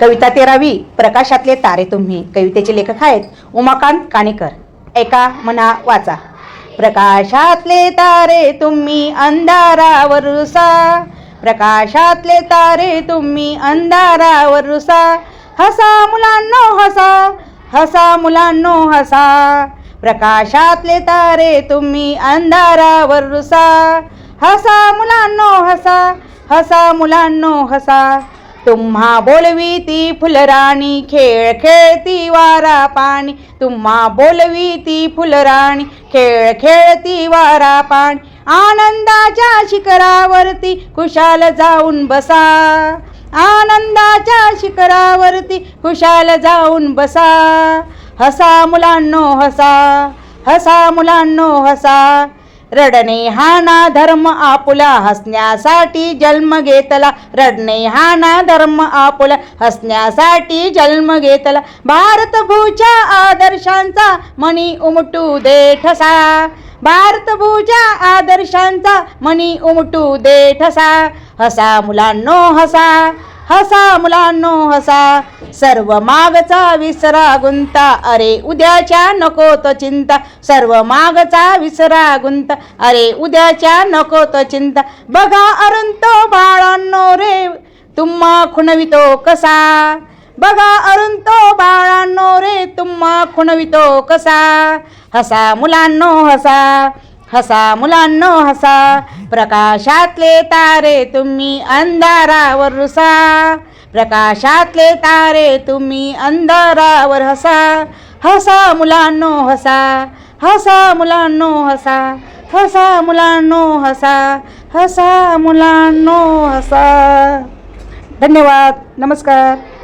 कविता तेरावी प्रकाशातले तारे तुम्ही. कवितेचे लेखक आहेत उमाकांत काणेकर. ऐका म्हणा वाचा. प्रकाशातले तारे तुम्ही अंधारावर रुसा. प्रकाशातले तारे तुम्ही अंधारावर रुसा. हसा मुलांनो हसा. हसा मुलांनो हसा. प्रकाशातले तारे तुम्ही अंधारावर रुसा. हसा मुलांनो हसा. हसा मुलांनो हसा. तुम्हा बोलवी ती फुलराणी खेळ खेळती वारा पाणी. तुम्हा बोलवी ती फुलराणी खेळ खेळती वारा पाणी. आनंदाच्या शिखरावरती खुशाल जाऊन बसा. आनंदाच्या शिखरावरती खुशाल जाऊन बसा. हसा मुलांनो हसा. हसा मुलांनो हसा. रडणे हा ना धर्म आपुला हसण्यासाठी जन्म घेतला. रडणे हा ना धर्म आपुला हसण्यासाठी जन्म घेतला. भारतभूच्या आदर्शांचा मणी उमटू दे ठसा. भारतभूच्या आदर्शांचा मणी उमटू दे ठसा. हसा मुलांनो हसा. हसा मुलांनो हसा. सर्व मागचा विसरा गुंता. अरे उद्याच्या नको तो चिंता. सर्व मागचा विसरा गुंता. अरे उद्याच्या नको तो चिंता. बघा अरुंतो बाळांनो रे तुम्हा खुणवितो कसा? बघा अरुंतो बाळांनो रे तुम्हा खुणवितो कसा? हसा मुलांनो हसा. हसा मुलांनो हसा. प्रकाशातले तारे तुम्ही अंधारावर रुसा. प्रकाशातले तारे तुम्ही अंधारावर हसा. हसा मुलांनो हसा. हसा मुलांनो हसा. हसा मुलांनो हसा. हसा मुलांनो हसा. धन्यवाद. नमस्कार.